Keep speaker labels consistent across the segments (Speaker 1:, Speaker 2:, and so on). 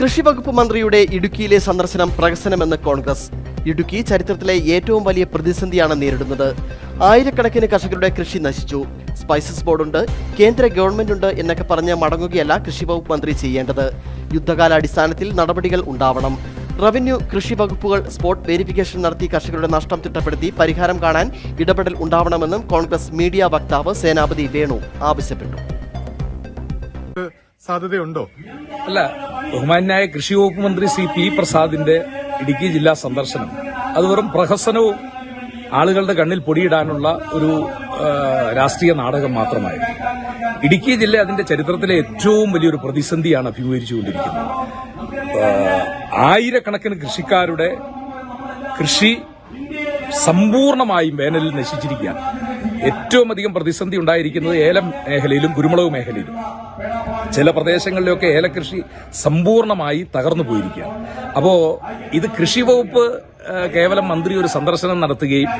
Speaker 1: കൃഷിവകുപ്പ് മന്ത്രിയുടെ ഇടുക്കിയിലെ സന്ദർശനം പ്രഹസനമെന്ന് കോൺഗ്രസ്. ഇടുക്കി ചരിത്രത്തിലെ ഏറ്റവും വലിയ പ്രതിസന്ധിയാണ് നേരിടുന്നത്. ആയിരക്കണക്കിന് കർഷകരുടെ കൃഷി നശിച്ചു. സ്പൈസസ് ബോർഡുണ്ട് കേന്ദ്ര ഗവൺമെന്റ് ഉണ്ട് എന്നൊക്കെ പറഞ്ഞ് മടങ്ങുകയല്ല കൃഷിവകുപ്പ് മന്ത്രി ചെയ്യേണ്ടത്. യുദ്ധകാലാടിസ്ഥാനത്തിൽ നടപടികൾ ഉണ്ടാവണം. റവന്യൂ കൃഷി വകുപ്പുകൾ സ്പോട്ട് വെരിഫിക്കേഷൻ നടത്തി കർഷകരുടെ നഷ്ടം തിട്ടപ്പെടുത്തി പരിഹാരം കാണാൻ ഇടപെടൽ ഉണ്ടാവണമെന്നും കോൺഗ്രസ് മീഡിയ വക്താവ് സേനാപതി വേണു ആവശ്യപ്പെട്ടു.
Speaker 2: സാധ്യതയുണ്ടോ?
Speaker 3: അല്ല ബഹുമാന്യായ കൃഷി വകുപ്പ് മന്ത്രി സി പി പ്രസാദിന്റെ ഇടുക്കി ജില്ലാ സന്ദർശനം. അത് വെറും പ്രഹസനവും ആളുകളുടെ കണ്ണിൽ പൊടിയിടാനുള്ള ഒരു രാഷ്ട്രീയ നാടകം മാത്രമായിരുന്നു. ഇടുക്കി ജില്ല അതിന്റെ ചരിത്രത്തിലെ ഏറ്റവും വലിയൊരു പ്രതിസന്ധിയാണ് അഭിമുഖീകരിച്ചുകൊണ്ടിരിക്കുന്നത്. ആയിരക്കണക്കിന് കൃഷിക്കാരുടെ കൃഷി സമ്പൂർണമായും വേനലിൽ നശിച്ചിരിക്കുകയാണ്. ഏറ്റവും അധികം പ്രതിസന്ധി ഉണ്ടായിരിക്കുന്നത് ഏലം മേഖലയിലും കുരുമുളക് മേഖലയിലും. ചില പ്രദേശങ്ങളിലൊക്കെ ഏലകൃഷി സമ്പൂർണമായി തകർന്നു പോയിരിക്കുകയാണ്. അപ്പോൾ ഇത് കൃഷി വകുപ്പ് കേവലം മന്ത്രി ഒരു സന്ദർശനം നടത്തുകയും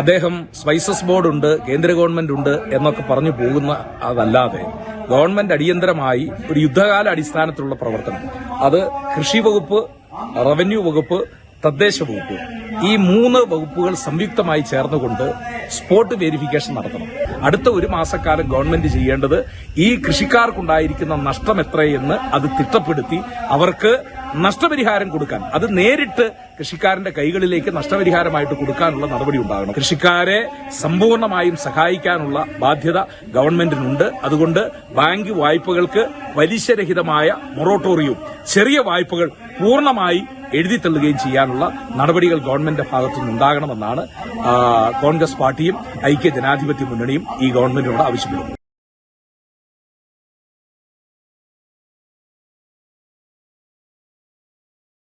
Speaker 3: അദ്ദേഹം സ്പൈസസ് ബോർഡ് ഉണ്ട് കേന്ദ്ര ഗവൺമെന്റ് ഉണ്ട് എന്നൊക്കെ പറഞ്ഞു പോകുന്ന അതല്ലാതെ ഗവൺമെന്റ് അടിയന്തരമായി ഒരു യുദ്ധകാല അടിസ്ഥാനത്തിലുള്ള പ്രവർത്തനം. അത് കൃഷി വകുപ്പ് റവന്യൂ വകുപ്പ് തദ്ദേശ വകുപ്പ് ഈ മൂന്ന് വകുപ്പുകൾ സംയുക്തമായി ചേർന്നുകൊണ്ട് സ്പോട്ട് വെരിഫിക്കേഷൻ നടത്തണം. അടുത്ത ഒരു മാസക്കാലം ഗവൺമെന്റ് ചെയ്യേണ്ടത് ഈ കൃഷിക്കാർക്കുണ്ടായിരിക്കുന്ന നഷ്ടം എത്രയെന്ന് അത് തിട്ടപ്പെടുത്തി അവർക്ക് നഷ്ടപരിഹാരം കൊടുക്കാൻ അത് നേരിട്ട് കൃഷിക്കാരന്റെ കൈകളിലേക്ക് നഷ്ടപരിഹാരമായിട്ട് കൊടുക്കാനുള്ള നടപടി ഉണ്ടാകണം. കൃഷിക്കാരെ സമ്പൂർണമായും സഹായിക്കാനുള്ള ബാധ്യത ഗവൺമെന്റിനുണ്ട്. അതുകൊണ്ട് ബാങ്ക് വായ്പകൾക്ക് പലിശരഹിതമായ മൊറോട്ടോറിയവും ചെറിയ വായ്പകൾ പൂർണമായി എഴുതിത്തള്ളുകയും ചെയ്യാനുള്ള നടപടികൾ ഗവൺമെന്റിന്റെ ഭാഗത്തുനിന്ന് ഉണ്ടാകണമെന്നാണ് ആ, കോൺഗ്രസ് പാർട്ടിയും ഐക്യ ജനാധിപത്യ മുന്നണിയും ഈ ഗവൺമെന്റിനോട് ആവശ്യപ്പെടുന്നത്.